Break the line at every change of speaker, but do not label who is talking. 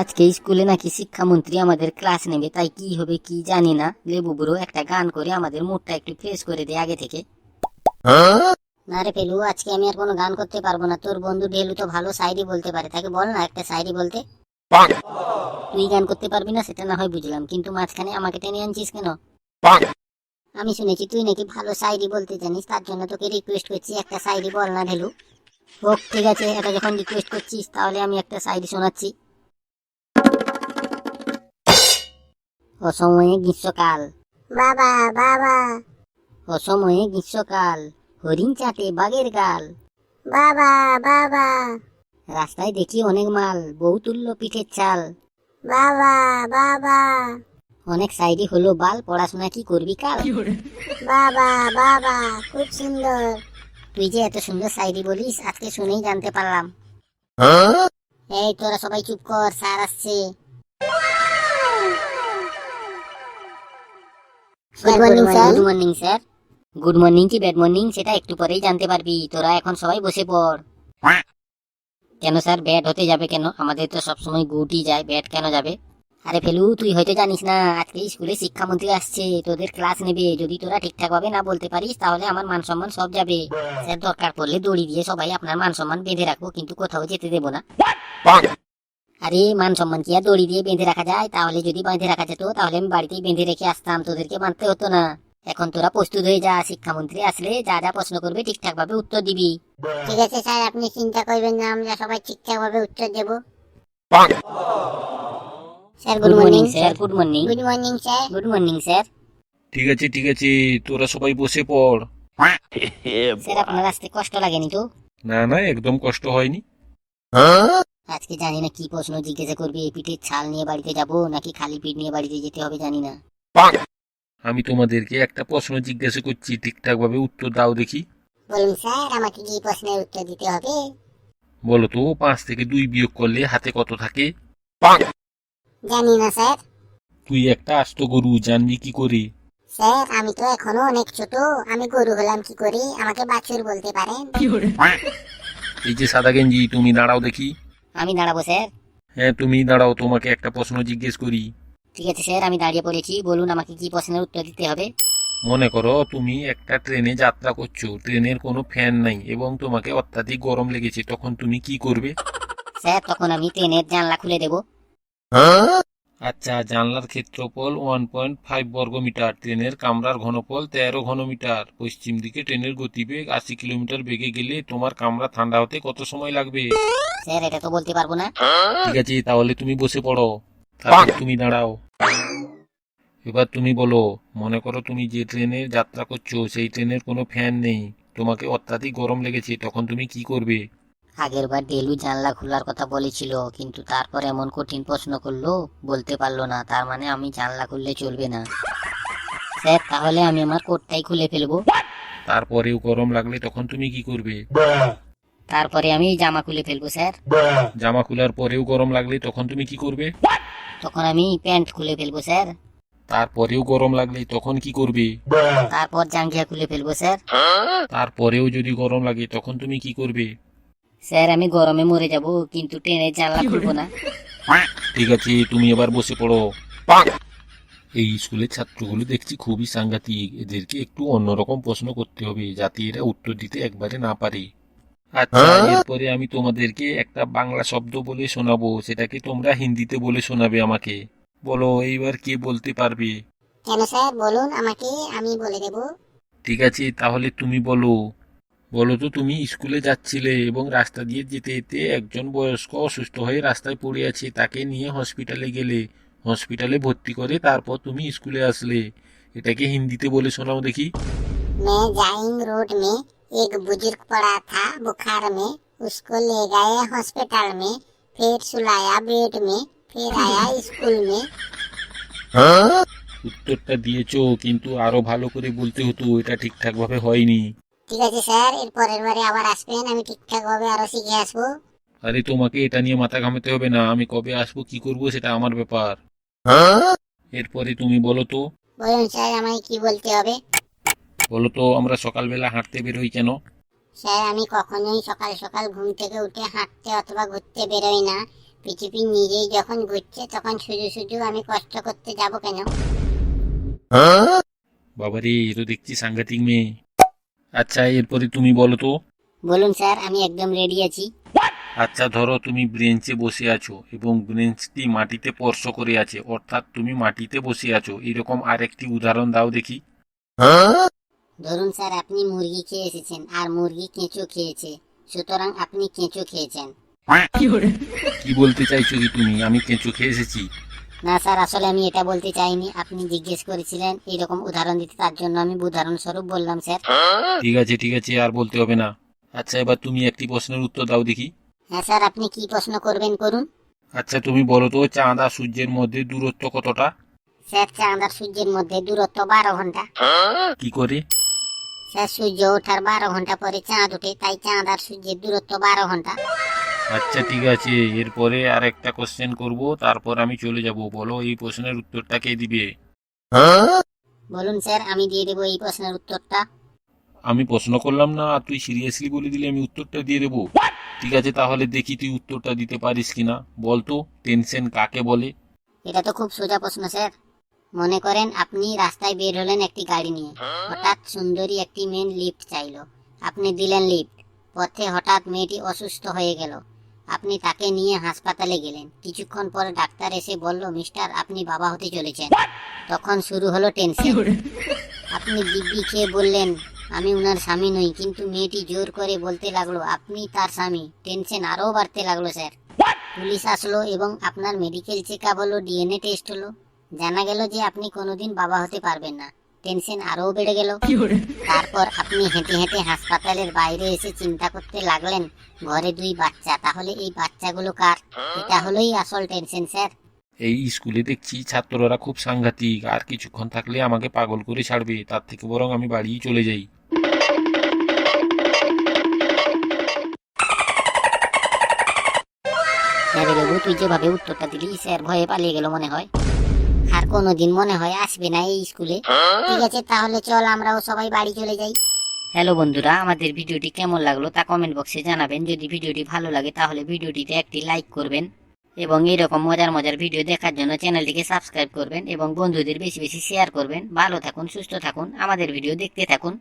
আজকে স্কুলে নাকি শিক্ষামন্ত্রী আমাদের ক্লাস নেবে, তাই কি হবে কি জানি না। লেবু বুড়ো একটা গান করে আমাদের মুডটা একটু ফ্রেশ করে দে আগে থেকে। না রে পেলু, আজকে আমি আর কোনো গান করতে পারব না। তোর বন্ধু ঢেলু তো ভালো শায়রি বলতে পারে, তাকে বল না একটা শায়রি বলতে। তুই গান করতে পারবি না, সেটা না হয় বুঝলাম, কিন্তু মাঝখানে আমাকে টেনে আনছিস কেন? আমি শুনেছি তুই নাকি ভালো শায়রি বলতে জানিস, তার জন্য তোকে রিকোয়েস্ট করছি একটা শায়রি বল না ঢেলু হোক ঠিক আছে, এটা যখন রিকোয়েস্ট করছিস, তাহলে আমি একটা শায়রি শোনাচ্ছি। অসময়ে গ্রীষ্মকাল।
বাবা বাবা।
অসময়ে গ্রীষ্মকাল হরিণ চাটে বাঘের গাল।
বাবা বাবা।
রাস্তায় দেখি অনেক মাল বউ তুলল পিঠের চাল।
বাবা বাবা।
অনেক সাইডি হলো বাল পড়াশোনা কি করবি কাল?
বাবা বাবা খুব সুন্দর।
তুই যে এত সুন্দর সাইডি বলিস আজকে শুনেই জানতে পারলাম। এই তোরা সবাই চুপ কর স্যার আসছে।
Good morning, sir.
Good morning sir good morning কি ব্যাড মর্নিং সেটা একটু পরেই জানতে পারবি। তোরা এখন সবাই বসে পড়। কেন স্যার ব্যাট হতে যাবে কেন? আমাদের তো সবসময় গুটি যায় ব্যাট কেন যাবে? আরে ফেলু তুই হয়তো জানিস না আজকে স্কুলে শিক্ষামন্ত্রী আসছে তোদের ক্লাস নেবে। যদি তোরা ঠিকঠাক ভাবে না বলতে পারিস তাহলে আমার মান সম্মান সব যাবে। স্যার দরকার পড়লে দড়ি দিয়ে সবাই আপনার মান সম্মান বেঁধে রাখব কিন্তু কোথাও যেতে দেবো না। আরে মান সম্মান কি আর দড়ি দিয়ে বেঁধে রাখা যায়? তাহলে যদি বেঁধে রাখা যেত তাহলে আমি বাড়িতেই বেঁধে রেখে আসতাম। তোদেরকে মানতে হতো না। এখন তোরা প্রস্তুত হয়ে যা শিক্ষামন্ত্রী আসলে যা যা প্রশ্ন করবে ঠিকঠাক ভাবে উত্তর দিবি।
ঠিক আছে স্যার আপনি চিন্তা করবেন না আমরা সবাই ঠিকঠাক ভাবে উত্তর দেব। Sir
good morning sir good morning
good morning sir
good morning sir
ঠিক আছে ঠিক আছে তোরা সবাই বসে পড়।
স্যার আপনার আসতে কষ্ট লাগেনি তো?
না না একদম কষ্ট হয়নি।
আজকে জানি না কি প্রশ্ন জিজ্ঞাসা করবে এই পিঠের ছাল নিয়ে বাড়িতে যাব নাকি খালি পিঠ নিয়ে বাড়িতে যেতে হবে জানি না।
আমি তোমাদেরকে একটা প্রশ্ন জিজ্ঞাসা করছি ঠিকঠাক ভাবে উত্তর দাও দেখি।
বলুন স্যার আমাকে কি প্রশ্নের উত্তর দিতে হবে?
বলো তো পাঁচ থেকে দুই বিয়োগ করলে হাতে কত থাকে?
জানি না স্যার।
তুই একটা আস্ত গরু জানবি কি করে?
স্যার আমি তো এখনও অনেক ছোট আমি গরু হলাম কি করে? আমাকে বাছুর বলতে পারেন।
এই যে সাদা গেঞ্জি তুমি দাঁড়াও দেখি।
আমি দাঁড়াবো স্যার।
হ্যাঁ তুমি দাঁড়াও তোমাকে একটা প্রশ্ন জিজ্ঞেস করি।
ঠিক আছে স্যার আমি দাঁড়িয়ে পড়েছি। বলুন আমাকে কি প্রশ্নের উত্তর দিতে হবে?
মনে করো তুমি একটা ট্রেনে যাত্রা করছ। ট্রেনের কোনো ফ্যান নাই এবং তোমাকে অত্যাধিক গরম লেগেছে। তখন তুমি কি করবে?
স্যার তখন আমি ট্রেনের জানলা খুলে দেবো।
আচ্ছা জানলার ক্ষেত্রফল ওয়ান পয়েন্ট ফাইভ বর্গ মিটার ট্রেনের কামরার ঘনফল তেরো ঘনমিটার। পশ্চিম দিকে ট্রেনের গতিবেগ আশি কিলোমিটার বেগে গেলে তোমার কামরা ঠান্ডা হতে কত সময় লাগবে?
স্যার এটা তো বলতে পারব না।
ঠিক আছে তাহলে তুমি বসে পড়ো। তারপর তুমি দাঁড়াও। এবার তুমি বলো মনে করো তুমি যে ট্রেনে যাত্রা করছ সেই ট্রেনের কোনো ফ্যান নেই। তোমাকে অত্যাধিক গরম লেগেছে তখন তুমি কি করবে?
আগের বার ডেলু জানলা খোলার কথা বলেছিল কিন্তু তারপর এমন কঠিন প্রশ্ন করল বলতে পারল না তার মানে আমি জানলা খুললে চলবে না। স্যার তাহলে আমি আমার কোটটাই খুলে ফেলব।
তারপরেও গরম লাগলে তখন তুমি কি করবে?
তারপরে আমি জামা খুলে ফেলব স্যার।
জামা খোলার পরেও গরম লাগলে তখন তুমি কি করবে?
তখন আমি প্যান্ট খুলে ফেলব স্যার।
তারপরেও গরম লাগলে তখন কি করবে?
তারপর জাঙ্গিয়া খুলে ফেলব স্যার।
তারপরেও যদি গরম লাগে তখন তুমি কি করবে?
স্যার আমি গরমে মরে যাব কিন্তু ট্রেনের জানলা খুলবো না।
ঠিক আছে তুমি এবার বসে পড়ো। এই স্কুলের ছাত্রগুলো দেখছি খুবই সাংঘাতিক। এদেরকে একটু অন্যরকম প্রশ্ন করতে হবে যাতে এরা উত্তর দিতে একবারে না পারে। আচ্ছা এরপরে আমি তোমাদেরকে একটা বাংলা শব্দ বলে শোনাবো সেটাকে তোমরা হিন্দিতে বলে শোনাবে আমাকে। বলো এইবার কে বলতে পারবে?
কেন স্যার? বলুন আমাকে আমি বলে দেব।
ঠিক আছে তাহলে তুমি বলো। বলো তো তুমি স্কুলে যাচ্ছিলে এবং রাস্তা দিয়ে যেতে যেতে একজন বয়স্ক অসুস্থ হয়ে রাস্তায় পড়ে আছে তাকে নিয়ে হসপিটালে গেলে হসপিটালে ভর্তি করে তারপর তুমি স্কুলে আসলে এটাকে হিন্দিতে বলে শোনাও দেখি
मैं जाइंग रोड में एक बुजुर्ग पड़ा था बुखार में उसको ले गए हॉस्पिटल में फिर सुलाया बेड में फिर आया स्कूल में
উত্তরটা দিয়েছো কিন্তু আরো ভালো করে বলতে হতো এটা ঠিকঠাক ভাবে হয়নি
ঠিক আছে স্যার। এর পরের বারে আবার আসবেন আমি ঠিকঠাক ভাবে আরও শিখে আসব।
আরে তোমাকে এটা নিয়ে মাথা ঘামাতে হবে না। আমি কবে আসব কি করব সেটা আমার ব্যাপার। এরপরে তুমি বলো তো।
বলুন স্যার আমায় কি বলতে হবে?
বলো তো আমরা সকালবেলা হাঁটতে বেরোই কেন?
স্যার আমি কখনোই সকাল সকাল ঘুম থেকে উঠে হাঁটতে অথবা ঘুরতে বেরোই না।
পৃথিবী নিজেই যখন ঘুরছে তখন শুধু শুধু আমি কষ্ট করতে যাব কেন?
বাবারে এ তো দেখছি সাংঘাতিক মেয়ে। আচ্ছা এরপরে তুমি বলো তো।
বলুন স্যার আমি একদম রেডি আছি।
আচ্ছা ধরো তুমি ব্রেঞ্চে বসে আছো এবং ব্রেঞ্চটি মাটিতে স্পর্শ করে আছে অর্থাৎ তুমি মাটিতে বসে আছো। এরকম আরেকটি উদাহরণ দাও দেখি।
ধরুন স্যার আপনি মুরগি খেয়ে এসেছেন আর মুরগি কেঁচো খেয়েছে। সুতরাং আপনি কেঁচো খেয়েছেন।
কি বলতে চাইছো কি তুমি? আমি কেঁচো খেয়ে এসেছি।
না স্যার আসলে আমি এটা বলতে চাইনি। আপনি জিজ্ঞেস করেছিলেন এরকম উদাহরণ দিতে তার জন্য আমি উদাহরণ স্বরূপ বললাম স্যার।
ঠিক আছে ঠিক আছে আর বলতে হবে না। আচ্ছা এবার তুমি একটি প্রশ্নের উত্তর দাও দেখি।
হ্যাঁ স্যার আপনি কি প্রশ্ন করবেন করুন।
আচ্ছা তুমি বলো তো চাঁদ আর সূর্যের মধ্যে দূরত্ব কতটা?
স্যার চাঁদ আর সূর্যের মধ্যে দূরত্ব বারো ঘণ্টা।
কি করে?
স্যার সূর্য ওঠার বারো ঘণ্টা পরে চাঁদ ওঠে তাই চাঁদ আর সূর্যের দূরত্ব বারো ঘণ্টা।
আচ্ছা ঠিক আছে। এরপরে আর একটা কোশ্চেন করব তারপর আমি চলে যাব। বলো এই প্রশ্নের উত্তরটা কে দিবে?
বলুন স্যার আমি দিয়ে দেবো এই প্রশ্নের উত্তরটা।
আমি প্রশ্ন করলাম না আর তুই সিরিয়াসলি বলে দিলে আমি উত্তরটা দিয়ে দেবো। ঠিক আছে তাহলে দেখি তুই উত্তরটা দিতে পারিস কিনা। বলতো টেনশন কাকে বলে?
এটা তো খুব সোজা প্রশ্ন স্যার। মনে করেন আপনি রাস্তায় বের হলেন একটি গাড়ি নিয়ে। হঠাৎ সুন্দরী একটি মেন লিফট চাইলো। আপনি দিলেন লিফট পথে হঠাৎ মেয়েটি অসুস্থ হয়ে গেল। আপনি তাকে নিয়ে হাসপাতালে গেলেন। কিছুক্ষণ পর ডাক্তার এসে বলল মিস্টার আপনি বাবা হতে চলেছেন। তখন শুরু হলো টেনশন। আপনি দিব্যি খেয়ে বললেন আমি উনার স্বামী নই। কিন্তু মেয়েটি জোর করে বলতে লাগল আপনি তার স্বামী। টেনশন আরও বাড়তে লাগল স্যার। পুলিশ আসলো এবং আপনার মেডিকেল চেক আপ হলো ডিএনএ টেস্ট হলো। জানা গেল যে আপনি কোনোদিন বাবা হতে পারবেন না। টেনশন আরও বেড়ে গেল। তারপর আপনি হেঁটে হেঁটে হাসপাতালের বাইরে এসে চিন্তা করতে লাগলেন ঘরে দুই বাচ্চা তাহলে এই বাচ্চাগুলো কার? এটা হলোই আসল টেনশন স্যার।
এই স্কুলে দেখছি ছাত্ররা খুব সাংঘাতিক আর কিছুক্ষণ থাকলে আমাকে পাগল করে ছাড়বে তার থেকে বরং আমি বাড়িই চলে যাই।
হ্যাঁ রে বাবু তুই যেভাবে উত্তরটা দিলি স্যার ভয়ে পালিয়ে গেল মনে হয়। আর কোনোদিন মনে হয় আসবে না এই স্কুলে। ঠিক আছে, তাহলে চল আমরাও সবাই বাড়ি চলে যাই।
হ্যালো বন্ধুরা, আমাদের ভিডিওটি কেমন লাগল তা কমেন্ট বক্সে জানাবেন। যদি ভিডিওটি ভালো লাগে, তাহলে ভিডিওটিতে একটি লাইক করবেন। এবং এরকম মজার মজার ভিডিও দেখার জন্য চ্যানেলটিকে সাবস্ক্রাইব করবেন এবং বন্ধুদের বেশি বেশি শেয়ার করবেন। ভালো থাকুন, সুস্থ থাকুন, আমাদের ভিডিও দেখতে থাকুন।